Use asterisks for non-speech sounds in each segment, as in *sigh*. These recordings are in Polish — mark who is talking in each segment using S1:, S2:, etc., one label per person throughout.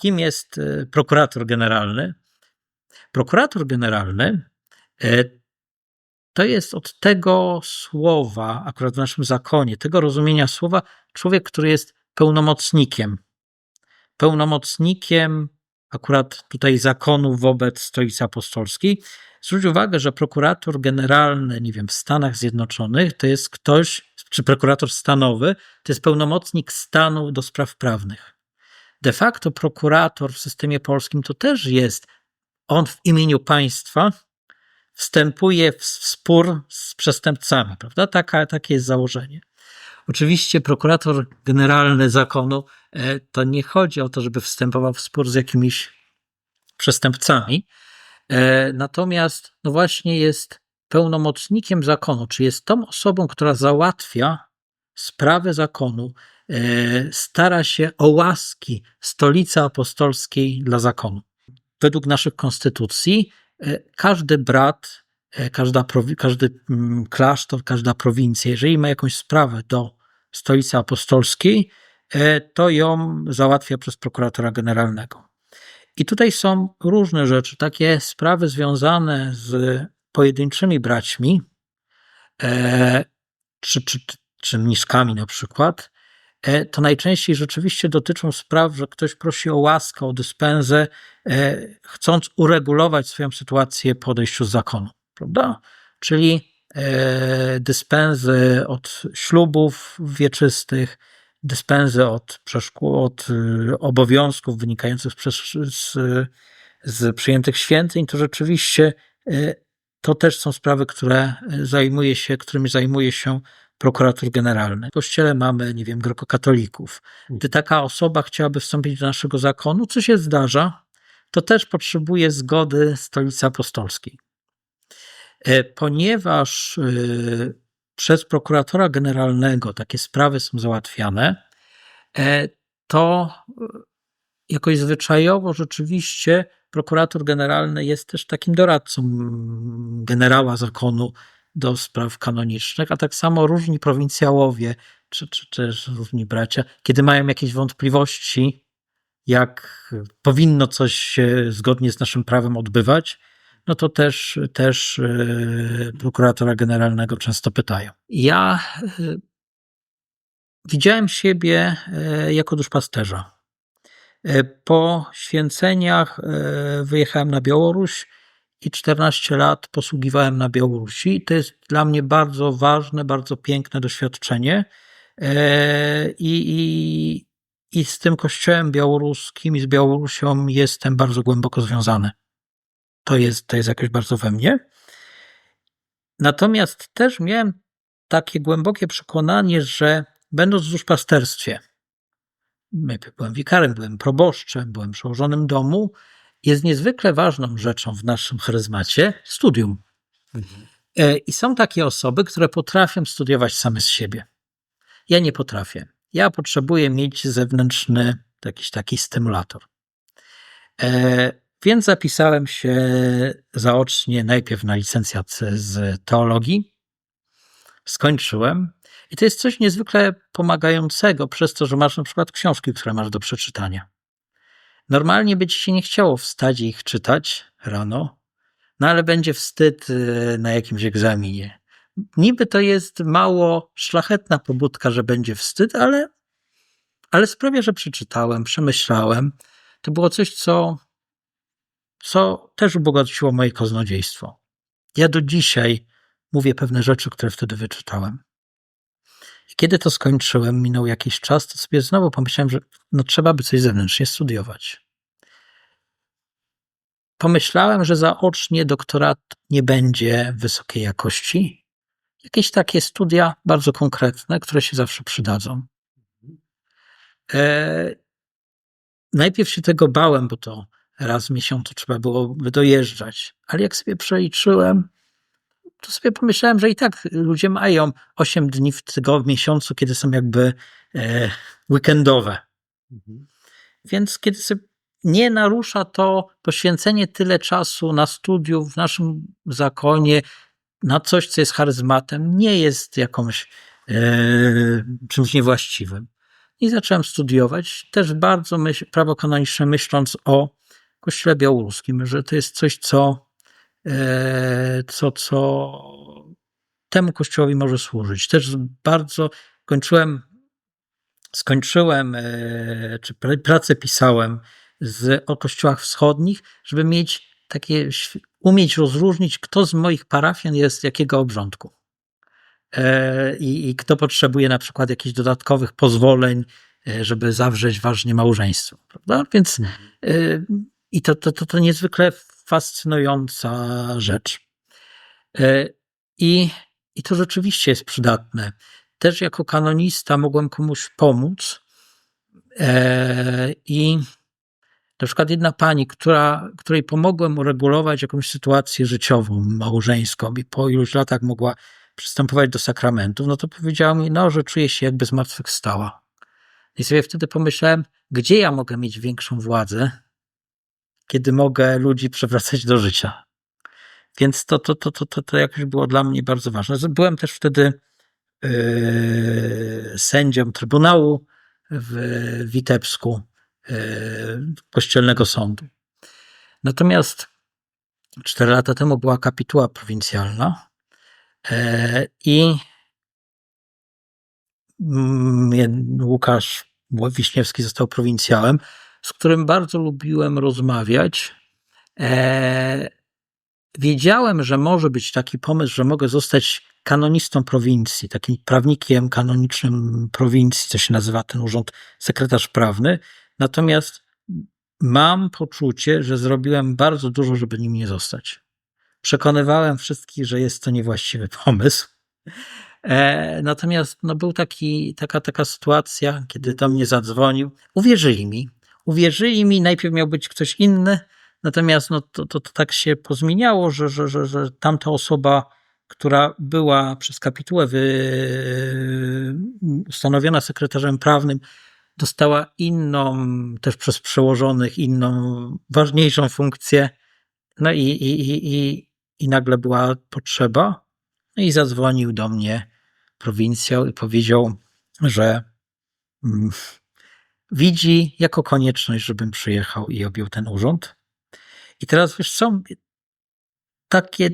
S1: kim jest e, prokurator generalny? Prokurator generalny e, to jest od tego słowa, akurat w naszym zakonie, tego rozumienia słowa, człowiek, który jest pełnomocnikiem. Pełnomocnikiem akurat tutaj zakonu wobec Stolicy Apostolskiej. Zwróć uwagę, że prokurator generalny, nie wiem, w Stanach Zjednoczonych to jest ktoś, czy prokurator stanowy, to jest pełnomocnik stanu do spraw prawnych. De facto prokurator w systemie polskim to też jest on w imieniu państwa wstępuje w spór z przestępcami, prawda? Taka, takie jest założenie. Oczywiście prokurator generalny zakonu e, to nie chodzi o to, żeby wstępował w spór z jakimiś przestępcami, e, natomiast no właśnie jest pełnomocnikiem zakonu, czy jest tą osobą, która załatwia sprawę zakonu, stara się o łaski stolicy apostolskiej dla zakonu. Według naszych konstytucji każdy brat, każda, każdy mm, klasztor, każda prowincja, jeżeli ma jakąś sprawę do stolicy apostolskiej, e, to ją załatwia przez prokuratora generalnego. I tutaj są różne rzeczy, takie sprawy związane z pojedynczymi braćmi, e, czy, czy, czy na przykład, e, to najczęściej rzeczywiście dotyczą spraw, że ktoś prosi o łaskę, o dyspensę, chcąc uregulować swoją sytuację po odejściu z zakonu, prawda? Czyli E, dyspensy od ślubów wieczystych, dyspensy od, od y, obowiązków wynikających z, z przyjętych święceń, to rzeczywiście e, to też są sprawy, które zajmuje się, którymi zajmuje się prokurator generalny. W kościele mamy, nie wiem, grekokatolików. Gdy taka osoba chciałaby wstąpić do naszego zakonu, co się zdarza, to też potrzebuje zgody stolicy apostolskiej. E, ponieważ e, przez prokuratora generalnego takie sprawy są załatwiane, e, to jakoś zwyczajowo rzeczywiście prokurator generalny jest też takim doradcą generała zakonu do spraw kanonicznych, a tak samo różni prowincjałowie czy, czy też różni bracia, kiedy mają jakieś wątpliwości, jak powinno coś się zgodnie z naszym prawem odbywać, no to też, też e, prokuratora generalnego często pytają. Ja e, widziałem siebie e, jako duszpasterza. Po święceniach wyjechałem na Białoruś i 14 lat posługiwałem na Białorusi. To jest dla mnie bardzo ważne, bardzo piękne doświadczenie. I, i, i z tym kościołem białoruskim i z Białorusią jestem bardzo głęboko związany to jest, to jest jakoś bardzo we mnie. Natomiast też miałem takie głębokie przekonanie, że będąc w duszpasterstwie, byłem wikarem, byłem proboszczem, byłem przełożonym domu, jest niezwykle ważną rzeczą w naszym charyzmacie studium. Mhm. E, I są takie osoby, które potrafią studiować same z siebie. Ja nie potrafię. Ja potrzebuję mieć zewnętrzny jakiś taki stymulator. E, więc zapisałem się zaocznie najpierw na licencjat z teologii. Skończyłem. I to jest coś niezwykle pomagającego przez to, że masz na przykład książki, które masz do przeczytania. Normalnie by ci się nie chciało wstać i ich czytać rano, no ale będzie wstyd y, na jakimś egzaminie. Niby to jest mało szlachetna pobudka, że będzie wstyd, ale, ale sprawia, że przeczytałem, przemyślałem. To było coś, co co też ubogaciło moje kaznodziejstwo. Ja do dzisiaj mówię pewne rzeczy, które wtedy wyczytałem. I kiedy to skończyłem, minął jakiś czas, to sobie znowu pomyślałem, że no trzeba by coś zewnętrznie studiować. Pomyślałem, że zaocznie doktorat nie będzie wysokiej jakości. Jakieś takie studia bardzo konkretne, które się zawsze przydadzą. E, najpierw się tego bałem, bo to raz w miesiącu trzeba było dojeżdżać. Ale jak sobie przeliczyłem, to sobie pomyślałem, że i tak ludzie mają 8 dni w tego miesiącu, kiedy są jakby e, weekendowe. Mhm. Więc kiedy sobie nie narusza to poświęcenie tyle czasu na studiów w naszym zakonie, na coś, co jest charyzmatem, nie jest jakąś e, czymś niewłaściwym. i zacząłem studiować też bardzo myśl, prawo kanoniczne, myśląc o Kościele Białoruskim, że to jest coś, co, co, co temu Kościołowi może służyć. Też bardzo kończyłem, skończyłem, e, czy pracę pisałem z, o kościołach wschodnich, żeby mieć takie, umieć rozróżnić, kto z moich parafian jest jakiego obrządku. E, I, I, kto potrzebuje na przykład jakichś dodatkowych pozwoleń, e, żeby zawrzeć ważnie małżeństwo. Prawda? Więc mhm. e, i to, to, to, to niezwykle fascynująca rzecz. I, I to rzeczywiście jest przydatne. Też jako kanonista mogłem komuś pomóc. I na przykład jedna pani, która, której pomogłem uregulować jakąś sytuację życiową, małżeńską i po iluś latach mogła przystępować do sakramentów, no to powiedziała mi, no, że czuje się jakby zmartwychwstała. I sobie wtedy pomyślałem, gdzie ja mogę mieć większą władzę, kiedy mogę ludzi przewracać do życia. Więc to, to, to, to, to, to jakoś było dla mnie bardzo ważne. Byłem też wtedy yy, sędzią Trybunału w Witebsku, yy, Kościelnego Sądu. Natomiast cztery lata temu była kapituła prowincjalna E, I Łukasz Wiśniewski został prowincjałem, z którym bardzo lubiłem rozmawiać. E, wiedziałem, że może być taki pomysł, że mogę zostać kanonistą prowincji, takim prawnikiem kanonicznym prowincji, co się nazywa ten urząd sekretarz prawny. Natomiast mam poczucie, że zrobiłem bardzo dużo, żeby nim nie zostać. Przekonywałem wszystkich, że jest to niewłaściwy *laughs* pomysł. E, natomiast no, był taki, taka, taka sytuacja, kiedy do mnie zadzwonił. Uwierzyli mi. Uwierzyli mi, najpierw miał być ktoś inny, natomiast no, to, to, to tak się pozmieniało, że, że, że, że tamta osoba, która była przez kapitułę ustanowiona sekretarzem prawnym, dostała inną, też przez przełożonych, inną, ważniejszą funkcję. No i, i, i, i i nagle była potrzeba. No i zadzwonił do mnie prowincjał i powiedział, że mm, widzi jako konieczność, żebym przyjechał i objął ten urząd. I teraz wiesz co, takie,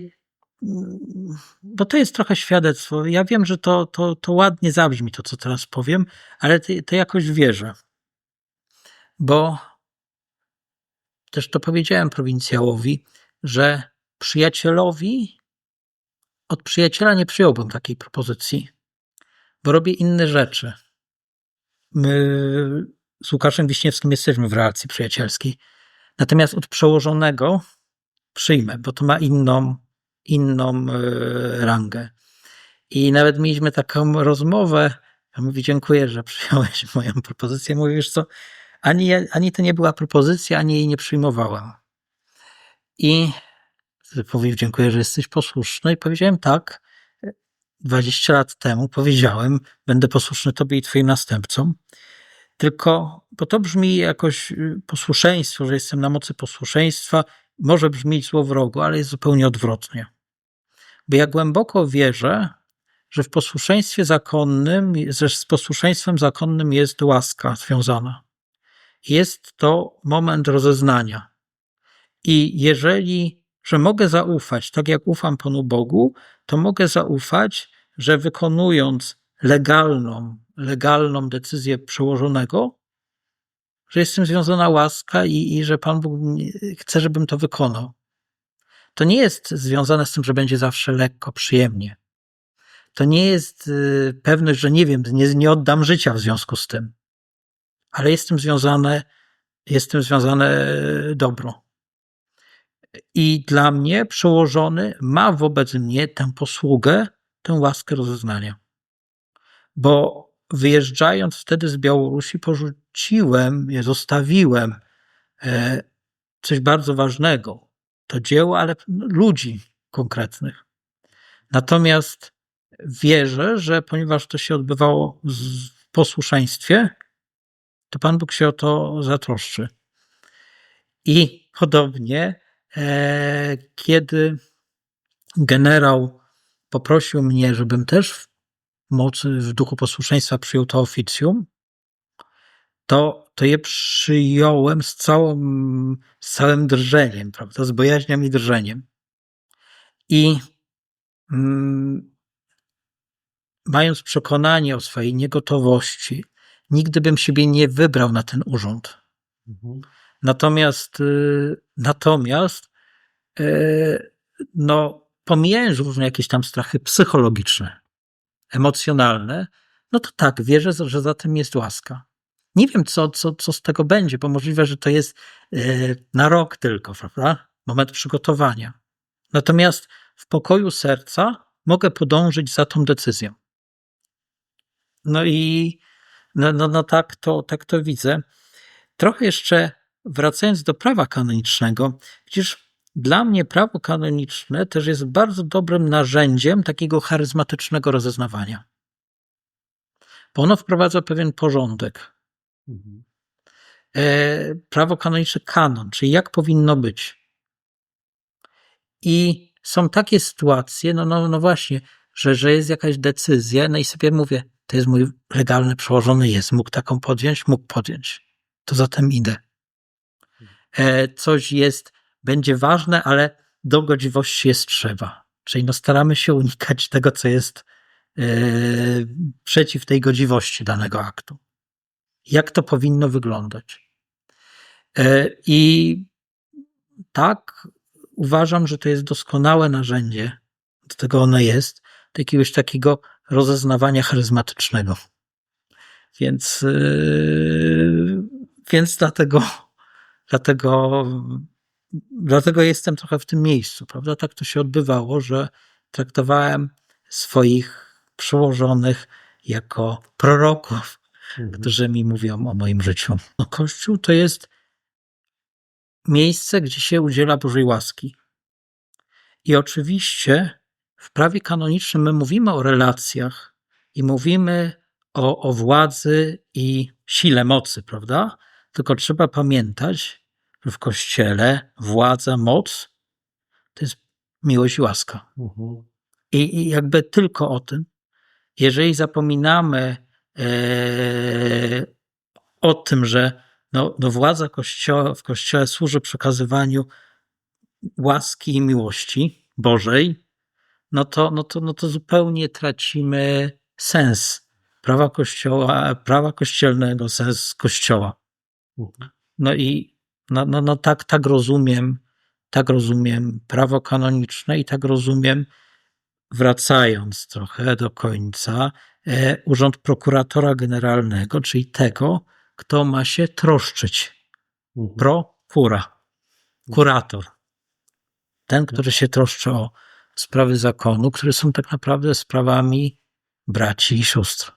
S1: bo to jest trochę świadectwo. Ja wiem, że to, to, to ładnie zabrzmi to, co teraz powiem, ale to, to jakoś wierzę. Bo też to powiedziałem prowincjałowi, że przyjacielowi, od przyjaciela nie przyjąłbym takiej propozycji, bo robię inne rzeczy. My z Łukaszem Wiśniewskim jesteśmy w relacji przyjacielskiej. Natomiast od przełożonego przyjmę, bo to ma inną, inną e, rangę. I nawet mieliśmy taką rozmowę. Ja mówię, dziękuję, że przyjąłeś *laughs* moją propozycję. Mówisz co, ani, ani to nie była propozycja, ani jej nie przyjmowałem. I powiedział, dziękuję, że jesteś posłuszny. I powiedziałem tak, 20 lat temu powiedziałem, będę posłuszny tobie i twoim następcom. Tylko, bo to brzmi jakoś y, posłuszeństwo, że jestem na mocy posłuszeństwa, może brzmieć złowrogo, ale jest zupełnie odwrotnie. Bo ja głęboko wierzę, że w posłuszeństwie zakonnym, że z posłuszeństwem zakonnym jest łaska związana. Jest to moment rozeznania. I jeżeli że mogę zaufać, tak jak ufam Panu Bogu, to mogę zaufać, że wykonując legalną, legalną decyzję przełożonego, że jestem związana łaska i, i że Pan Bóg chce, żebym to wykonał. To nie jest związane z tym, że będzie zawsze lekko, przyjemnie. To nie jest y, pewność, że nie wiem, nie, nie oddam życia w związku z tym. Ale jestem związane, jestem związane y, dobro. I dla mnie przełożony ma wobec mnie tę posługę, tę łaskę rozeznania. Bo wyjeżdżając wtedy z Białorusi, porzuciłem, zostawiłem e, coś bardzo ważnego. To dzieło, ale ludzi konkretnych. Natomiast wierzę, że ponieważ to się odbywało w posłuszeństwie, to Pan Bóg się o to zatroszczy. I podobnie E, kiedy generał poprosił mnie, żebym też mocy, w duchu posłuszeństwa przyjął to oficjum, to, to je przyjąłem z, całą, z całym drżeniem, prawda? Z bojaźnią i drżeniem. I mm, mając przekonanie o swojej niegotowości, nigdy bym siebie nie wybrał na ten urząd.
S2: Mhm.
S1: Natomiast, y, natomiast, y, no, pomijając różne jakieś tam strachy psychologiczne, emocjonalne, no to tak, wierzę, że za tym jest łaska. Nie wiem, co, co, co z tego będzie, bo możliwe, że to jest y, na rok tylko, prawda? Moment przygotowania. Natomiast w pokoju serca mogę podążyć za tą decyzją. No i no, no, no tak, to, tak to widzę. Trochę jeszcze wracając do prawa kanonicznego, widzisz, dla mnie prawo kanoniczne też jest bardzo dobrym narzędziem takiego charyzmatycznego rozeznawania. Bo ono wprowadza pewien porządek.
S2: Mhm.
S1: E, prawo kanoniczne, kanon, czyli jak powinno być. I są takie sytuacje, no, no, no właśnie, że, że jest jakaś decyzja, no i sobie mówię, to jest mój legalny przełożony, jest, mógł taką podjąć, mógł podjąć. To zatem idę. E, coś jest, będzie ważne, ale do godziwości jest trzeba. Czyli no staramy się unikać tego, co jest e, przeciw tej godziwości danego aktu. Jak to powinno wyglądać? E, I tak uważam, że to jest doskonałe narzędzie, do tego ono jest, do jakiegoś takiego rozeznawania charyzmatycznego. Więc, yy, więc dlatego, dlatego, dlatego jestem trochę w tym miejscu, prawda? Tak to się odbywało, że traktowałem swoich przełożonych jako proroków,
S2: Mhm.
S1: którzy mi mówią o moim życiu. No, Kościół to jest miejsce, gdzie się udziela Bożej łaski. I oczywiście w prawie kanonicznym my mówimy o relacjach i mówimy o, o władzy i sile mocy, prawda? Tylko trzeba pamiętać, w Kościele władza, moc to jest miłość i łaska.
S2: Mhm.
S1: I, i jakby tylko o tym. Jeżeli zapominamy e, o tym, że no, no władza kościoła, w Kościele służy przekazywaniu łaski i miłości Bożej, no to, no to, no to zupełnie tracimy sens prawa kościoła, prawa kościelnego, sens kościoła.
S2: Mhm.
S1: No i no, no, no tak, tak rozumiem, tak rozumiem prawo kanoniczne i tak rozumiem, wracając trochę do końca, e, urząd prokuratora generalnego, czyli tego, kto ma się troszczyć.
S2: Mhm.
S1: Prokura, kurator. Ten, który się troszczy o sprawy zakonu, które są tak naprawdę sprawami braci i sióstr.